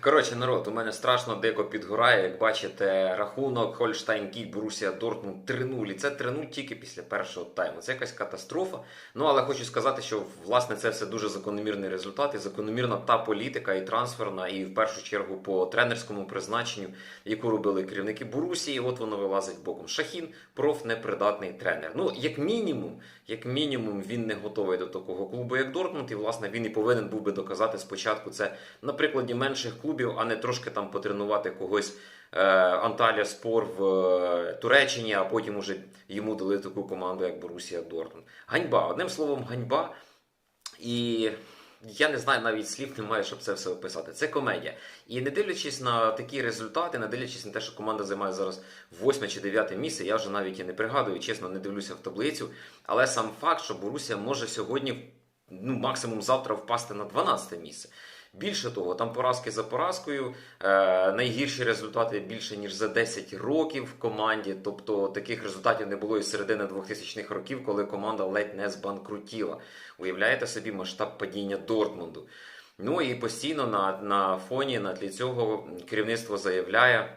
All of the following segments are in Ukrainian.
Коротше, народ, у мене страшно дико підгорає. Як бачите, рахунок Хольштайн Кіль, Борусія Дортмунд 3-0. І це 3-0 тільки після першого тайму. Це якась катастрофа. Ну але хочу сказати, що власне це все дуже закономірний результат і закономірна та політика, і трансферна, і в першу чергу по тренерському призначенню, яку робили керівники Борусії. От воно вилазить боком. Шахін профнепридатний тренер. Ну, як мінімум, як мінімум, він не готовий до такого клубу, як Дортмунд. І власне він і повинен був би доказати спочатку це на прикладі менших клубів, а не трошки там потренувати когось е, Анталія Спор в е, Туреччині, а потім уже йому дали таку команду, як Борусія Дортмунд. Ганьба, одним словом, ганьба. І я не знаю, навіть слів немає, щоб це все описати. Це комедія. І не дивлячись на такі результати, не дивлячись на те, що команда займає зараз восьме чи дев'яте місце, я вже навіть і не пригадую, чесно, не дивлюся в таблицю. Але сам факт, що Борусія може сьогодні, ну максимум завтра впасти на 12 місце. Більше того, там поразки за поразкою, е, найгірші результати більше ніж за 10 років в команді. Тобто таких результатів не було із середини 2000-х років, коли команда ледь не збанкрутіла. Уявляєте собі масштаб падіння Дортмунду. Ну і постійно на, на фоні на тлі цього керівництво заявляє.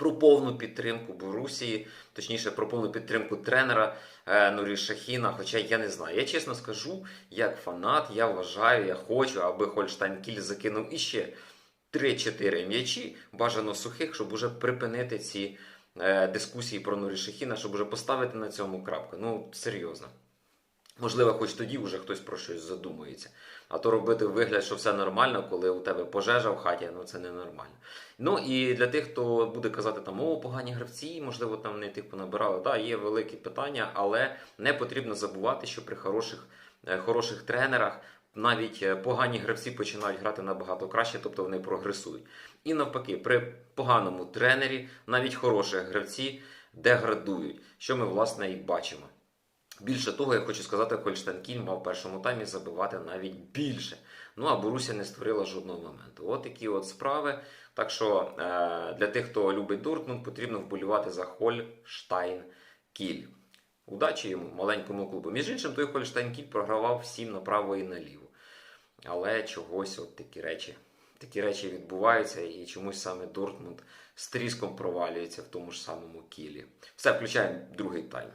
Про повну підтримку Борусії, точніше про повну підтримку тренера е, Нурі Шахіна. Хоча я не знаю. Я чесно скажу, як фанат, я вважаю, я хочу, аби Хольштайн Кіль закинув іще 3-4 м'ячі, бажано сухих, щоб уже припинити ці е, дискусії про Нурі Шахіна, щоб уже поставити на цьому крапку. Ну, серйозно. Можливо, хоч тоді вже хтось про щось задумується. А то робити вигляд, що все нормально, коли у тебе пожежа в хаті, ну це не нормально. Ну і для тих, хто буде казати, там о, погані гравці, можливо, там не тих понабирали. Так, є великі питання, але не потрібно забувати, що при хороших, е, хороших тренерах навіть е, погані гравці починають грати набагато краще, тобто вони прогресують. І навпаки, при поганому тренері навіть хороші гравці деградують, що ми власне і бачимо. Більше того, я хочу сказати, Хольштайн Кіль мав в першому таймі забивати навіть більше. Ну а Боруся не створила жодного моменту. От такі от справи. Так що е, для тих, хто любить Дортмунд, потрібно вболівати за Хольштайн Кіль. Удачі йому, маленькому клубу. Між іншим, той Хольштайн Кіль програвав всім направо і наліво. Але чогось от такі речі. Такі речі відбуваються, і чомусь саме Дортмунд з тріском провалюється в тому ж самому кілі. Все, включаємо другий тайм.